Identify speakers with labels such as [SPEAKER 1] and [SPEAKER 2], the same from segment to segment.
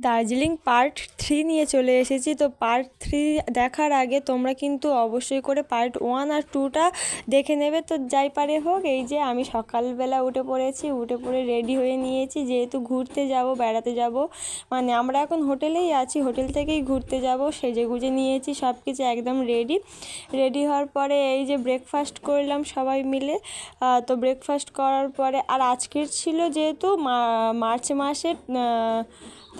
[SPEAKER 1] Darjeeling part three নিয়ে চলে এসেছি। তো পার্ট থ্রি দেখার আগে তোমরা কিন্তু অবশ্যই করে পার্ট ওয়ান আর টুটা দেখে নেবে। তো যাই পারে হোক, এই যে আমি সকালবেলা উঠে পড়েছি, উঠে পড়ে রেডি হয়ে নিয়েছি। যেহেতু ঘুরতে যাব, বেড়াতে যাব মানে আমরা এখন হোটেলেই আছি, হোটেল থেকেই ঘুরতে যাব, সেজে গুজে নিয়েছি সব কিছু একদম রেডি। রেডি হওয়ার পরে এই যে ব্রেকফাস্ট করলাম সবাই মিলে। তো ব্রেকফাস্ট করার পরে, আর আজকের ছিল যেহেতু মার্চ মাসের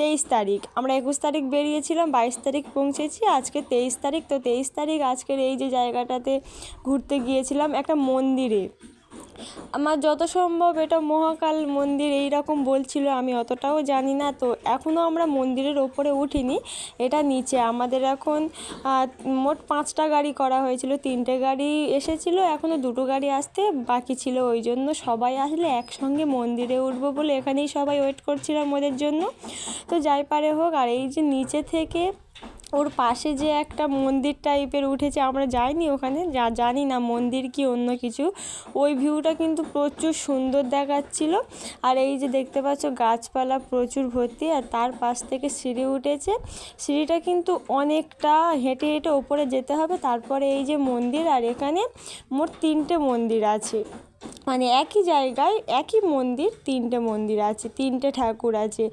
[SPEAKER 1] তেইশ তারিখ। আমরা একুশ তারিখ বেরিয়েছিলাম, বাইশ তারিখ পৌঁছেছি, আজকে তেইশ তারিখ। তো তেইশ তারিখ আজকের এই যে জায়গাটাতে ঘুরতে গিয়েছিলাম একটা মন্দিরে। আমার যত সম্ভব এটা মহাকাল মন্দির এই রকম বলছিল, আমি অতটাও জানি না। তো এখনও আমরা মন্দিরের ওপরে উঠিনি, এটা নিচে। আমাদের এখন মোট পাঁচটা গাড়ি করা হয়েছিল। তিনটে গাড়ি এসেছিল এখনও দুটো গাড়ি আসতে বাকি ছিল। ওই জন্য সবাই আসলে একসঙ্গে মন্দিরে উঠবো বলে এখানেই সবাই ওয়েট করছিলাম ওদের জন্য। তো যাই পারে হোক, আর এই যে নিচে থেকে ওর পাশে যে একটা মন্দির টাইপের উঠেছে, আমরা যাইনি ওখানে, যা জানি না মন্দির কি অন্য কিছু। ওই ভিউটা কিন্তু প্রচুর সুন্দর দেখাচ্ছিল। আর এই যে দেখতে পাচ্ছ গাছপালা প্রচুর ভর্তি, আর তার পাশ থেকে সিঁড়ি উঠেছে। সিঁড়িটা কিন্তু অনেকটা হেঁটে হেঁটে ওপরে যেতে হবে, তারপরে এই যে মন্দির, আর এখানে মোট তিনটে মন্দির আছে। মানে একই জায়গায় একই মন্দির, তিনটে মন্দির আছে, তিনটে ঠাকুর আছে।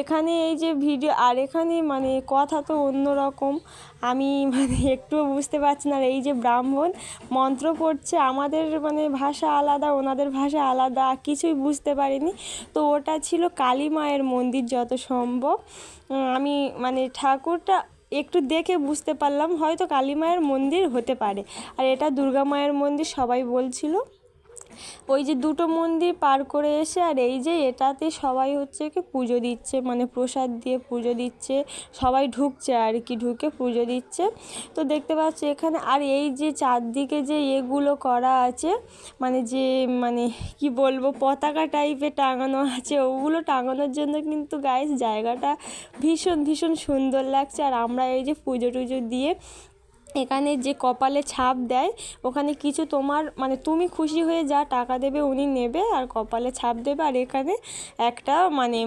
[SPEAKER 1] এখানে এই যে ভিডিও, আর এখানে মানে কথা তো অন্য রকম আমি মানে একটুও বুঝতে পারছি না এই যে ব্রাহ্মণ মন্ত্র পড়ছে, আমাদের মানে ভাষা আলাদা, ওনাদের ভাষা আলাদা কিছুই বুঝতে পারিনি। তো ওটা ছিল কালী মায়ের মন্দির যত সম্ভব। আমি মানে ঠাকুরটা একটু দেখে বুঝতে পারলাম, হয়তো কালী মায়ের মন্দির হতে পারে। আর এটা দুর্গা মায়ের মন্দির সবাই বলছিল। ওই যে দুটো মন্দির পার করে এসে আর এই যে এটাতে সবাই হচ্ছে কি পুজো দিচ্ছে মানে প্রসাদ দিয়ে পুজো দিচ্ছে, সবাই ঢুকছে আর কি, ঢুকে পুজো দিচ্ছে। তো দেখতে পাচ্ছি এখানে আর এই যে চারদিকে যে এগুলো করা আছে মানে যে মানে কি বলব, পতাকা টাইপের টাঙানো আছে, ওগুলো টাঙানোর জন্য কিন্তু গাইস জায়গাটা ভীষণ ভীষণ সুন্দর লাগছে। আর আমরা এই যে পুজো টুজো দিয়ে এখানে যে কপালে ছাপ দেয়, ওখানে কিছু তোমার মানে তুমি খুশি হয়ে যা টাকা দেবে উনি নেবে আর কপালে ছাপ দেবে। আর এখানে একটা মানে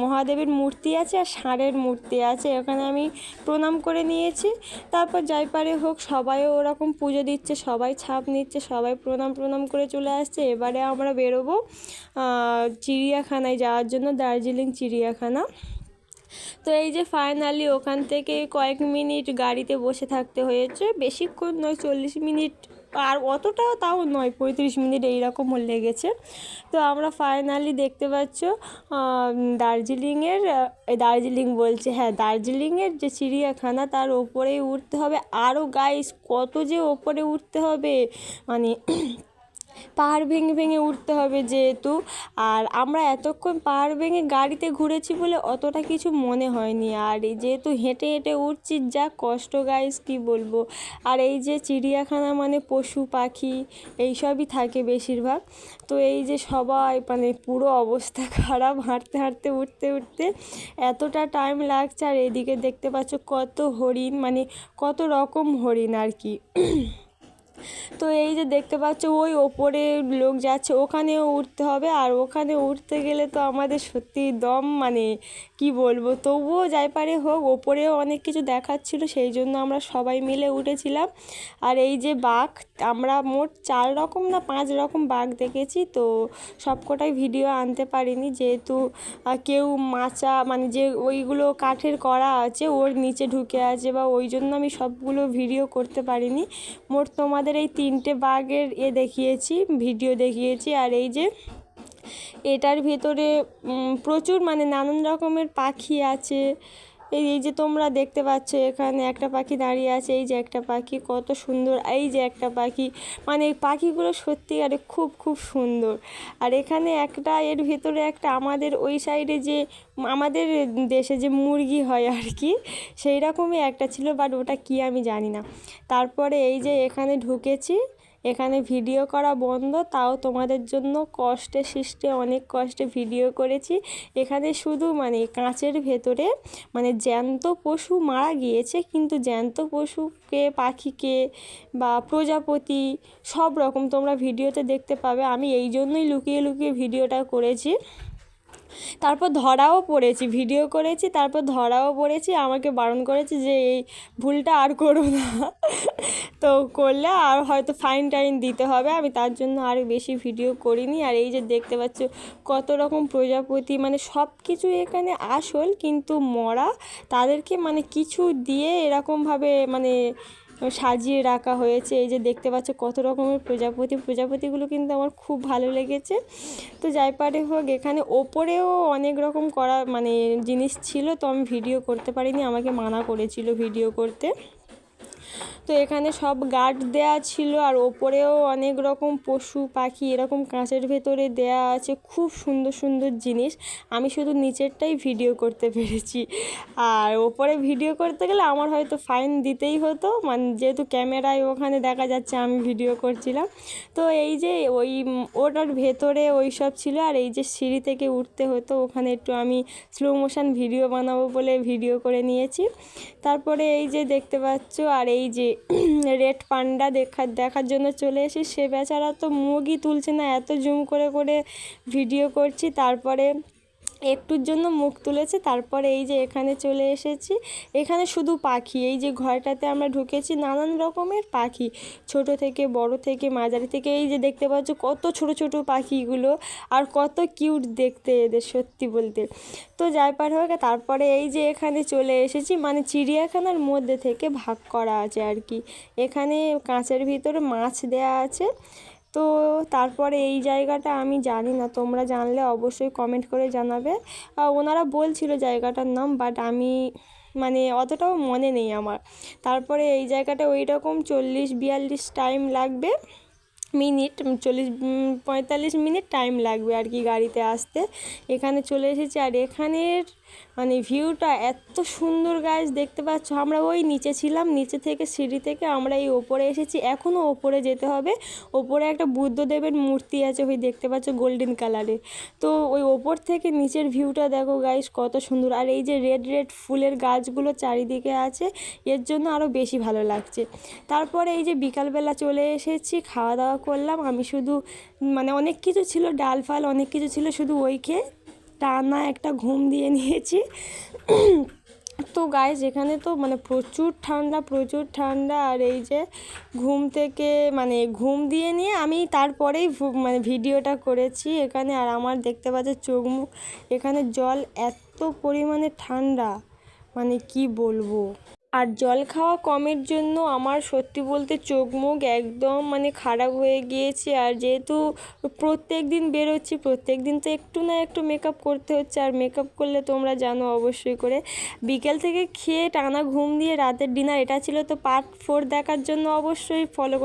[SPEAKER 1] মহাদেবের মূর্তি আছে আর ষাঁড়ের মূর্তি আছে। ওখানে আমি প্রণাম করে নিয়েছি। তারপর যাই পারে হোক সবাইও ওরকম পুজো দিচ্ছে, সবাই ছাপ নিচ্ছে, সবাই প্রণাম প্রণাম করে চলে আসছে। এবারে আমরা বেরোবো চিড়িয়াখানায় যাওয়ার জন্য, দার্জিলিং চিড়িয়াখানা। তো এই যে ফাইনালি ওখান থেকে কয়েক মিনিট গাড়িতে বসে থাকতে হয়েছে। বেশিক্ষণ নয়, চল্লিশ মিনিট আর অতটাও তাও নয়, পঁয়ত্রিশ মিনিট এইরকম লেগেছে। তো আমরা ফাইনালি দেখতে পাচ্ছ দার্জিলিংয়ের দার্জিলিং বলছে হ্যাঁ দার্জিলিংয়ের যে চিড়িয়াখানা তার ওপরেই উঠতে হবে। আরও গাইস কত যে ওপরে উঠতে হবে। মানে পাহাড় ভেঙে ভেঙে উঠতে হবে যেহেতু। আর আমরা এতক্ষণ পাহাড় ভেঙে গাড়িতে ঘুরেছি বলে অতটা কিছু মনে হয়নি। আর যেহেতু হেঁটে হেঁটে উঠছি, যা কষ্ট গাইস কি বলব? আর এই যে চিড়িয়াখানা মানে পশু, পাখি, এইসবই থাকে বেশিরভাগ। তো এই যে সবাই মানে পুরো অবস্থা খারাপ, হাঁটতে হাঁটতে, উঠতে উঠতে এতটা টাইম লাগছে। আর এদিকে দেখতে পাচ্ছ কত হরিণ মানে কত রকম হরিণ আর কি। তো এই যে দেখতে পাচ্ছ, ওই ওপরে লোক যাচ্ছে, ওখানেও উঠতে হবে। আর ওখানে উঠতে গেলে তো আমাদের সত্যি দম মানে কি বলব, তবুও যাই পারে হোক, ওপরেও অনেক কিছু দেখাচ্ছিল, সেই জন্য আমরা সবাই মিলে উঠেছিলাম। আর এই যে বাঘ, আমরা মোট চার রকম না পাঁচ রকম বাঘ দেখেছি, তো সবকটাই ভিডিও আনতে পারিনি। যেহেতু কেউ মাচা মানে যে ওইগুলো কাঠের করা আছে, ওর নিচে ঢুকে আছে, বা ওই জন্য আমি সবগুলো ভিডিও করতে পারিনি। মোট তোমাদের এই তিনটে বাঘের এ দেখিয়েছি, ভিডিও দেখিয়েছি, আর এই যে এটার ভেতরে প্রচুর মানে নানান রকমের পাখি আছে এই যে তোমরা দেখতে পাচ্ছ এখানে একটা পাখি দাঁড়িয়ে আছে, এই যে একটা পাখি কত সুন্দর, এই যে একটা পাখি। মানে পাখিগুলো সত্যিকারে খুব খুব সুন্দর। আর এখানে একটা, এর ভেতরে একটা আমাদের ওই সাইডে যে, আমাদের দেশে যে মুরগি হয় আর কি সেই রকমই একটা ছিল, বাট ওটা কি আমি জানি না। তারপরে এই যে এখানে ঢুকেছি এখানে ভিডিও করা বন্ধ, তাও তোমাদের জন্য কষ্টে সৃষ্টে অনেক কষ্টে ভিডিও করেছি। এখানে শুধু মানে কাঁচের ভেতরে মানে জ্যান্ত পশু মারা গিয়েছে, কিন্তু জ্যান্ত পশুকে, পাখিকে বা প্রজাপতি সব রকম তোমরা ভিডিওতে দেখতে পাবে। আমি এই জন্যই লুকিয়ে লুকিয়ে ভিডিওটা করেছি। তারপর ধরাও পড়েছি, ভিডিও করেছি, তারপর ধরাও পড়েছি, আমাকে বারণ করেছে যে এই ভুলটা আর করো না। তো করলে আর হয়তো ফাইন টাইন দিতে হবে। আমি তার জন্য আর বেশি ভিডিও করিনি। আর এই যে দেখতে পাচ্ছ কত রকম প্রজাপতি মানে সব কিছু এখানে আসল, কিন্তু মরা তাদেরকে মানে কিছু দিয়ে এরকমভাবে মানে সাজিয়ে রাখা হয়েছে। এই যে দেখতে পাচ্ছ কত রকমের প্রজাপতি। প্রজাপতিগুলো কিন্তু আমার খুব ভালো লেগেছে। তো যাই পারে হোক, এখানে ওপরেও অনেক রকম করা মানে জিনিস ছিল, তো আমি ভিডিও করতে পারিনি। আমাকে মানা করেছিল ভিডিও করতে। তো এখানে সব গার্ড দেয়া ছিল আর ওপরেও অনেক রকম পশু, পাখি এরকম কাঁচের ভেতরে দেয়া আছে। খুব সুন্দর সুন্দর জিনিস। আমি শুধু নিচেরটাই ভিডিও করতে পেরেছি। আর ওপরে ভিডিও করতে গেলে আমার হয়তো ফাইন দিতেই হতো। মানে যেহেতু ক্যামেরায় ওখানে দেখা যাচ্ছে আমি ভিডিও করছিলাম। তো এই যে ওই ওটার ভেতরে ওই সব ছিল আর এই যে সিঁড়ি থেকে উঠতে হতো, ওখানে একটু আমি স্লো মোশন ভিডিও বানাবো বলে ভিডিও করে নিয়েছি। তারপরে এই যে দেখতে পাচ্ছ, আর এই যে রেড পান্ডা দেখা, দেখার জন্য চলে এসে সে বেচারা তো মুখই তুলছে না। এত জুম করে করে ভিডিও করছি, তারপরে একটুর জন্য মুখ তুলেছে, তারপরে এই যে এখানে চলে এসেছি। এখানে শুধু পাখি, এই যে ঘরটাতে আমরা ঢুকেছি নানান রকমের পাখি, ছোট থেকে, বড় থেকে, মাঝারি থেকে, এই যে দেখতে পাচ্ছ কত ছোট ছোট পাখিগুলো আর কত কিউট দেখতে এদের, সত্যি বলতে। তো যাই পার হোক, তারপরে এই যে এখানে চলে এসেছি মানে চিড়িয়াখানার মধ্যে থেকে ভাগ করা আছে আর কি। এখানে কাঁচের ভিতরে মাছ দেয়া আছে তো তারপরে এই জায়গাটা আমি জানি না, তোমরা জানলে অবশ্যই কমেন্ট করে জানাবে। ওনারা বলছিল জায়গাটার নাম বাট আমি মানে অতটাও মনে নেই আমার। তারপরে এই জায়গাটা ওই রকম চল্লিশ বিয়াল্লিশ টাইম লাগবে মিনিট চল্লিশ পঁয়তাল্লিশ মিনিট টাইম লাগবে আর কি গাড়িতে আসতে। এখানে চলে এসেছি আর এখানের মানে ভিউটা এত সুন্দর গাছ দেখতে পাচ্ছ? আমরা ওই নিচে ছিলাম, নিচে থেকে সিঁড়ি থেকে আমরা এই ওপরে এসেছি। এখনও ওপরে যেতে হবে। ওপরে একটা বুদ্ধদেবের মূর্তি আছে, ওই দেখতে পাচ্ছ গোল্ডেন কালারে তো ওই ওপর থেকে নিচের ভিউটা দেখো গাইস কত সুন্দর। আর এই যে রেড রেড ফুলের গাছগুলো চারিদিকে আছে, এর জন্য আরও বেশি ভালো লাগছে। তারপরে এই যে বিকালবেলা চলে এসেছি, খাওয়া দাওয়া করলাম। আমি শুধু মানে অনেক কিছু ছিল, ডাল, ফাল অনেক কিছু ছিল, শুধু ওই খেয়ে টানা একটা ঘুম দিয়ে নিয়েছি। তো গায়ে যেখানে তো মানে প্রচুর ঠান্ডা প্রচুর ঠান্ডা, আর এই যে ঘুম থেকে মানে ঘুম দিয়ে নিয়ে আমি তারপরেই মানে ভিডিওটা করেছি এখানে। আর আমার দেখতে পাচ্ছে চোখ মুখ, এখানে জল এত পরিমাণে ঠান্ডা মানে কি বলব? আর জল খাওয়া কমের জন্য আমার সত্যি বলতে চোখ মুখ একদম মানে খারাপ হয়ে গিয়েছে। আর যেহেতু প্রত্যেক দিন বেরোচ্ছি, প্রত্যেক দিন তো একটু না একটু মেকআপ করতে হচ্ছে। আর মেকআপ করলে তোমরা জানো অবশ্যই করে। বিকেল থেকে খেয়ে টানা ঘুম দিয়ে রাতের ডিনার এটা ছিল। তো পার্ট ফোর দেখার জন্য অবশ্যই ফলো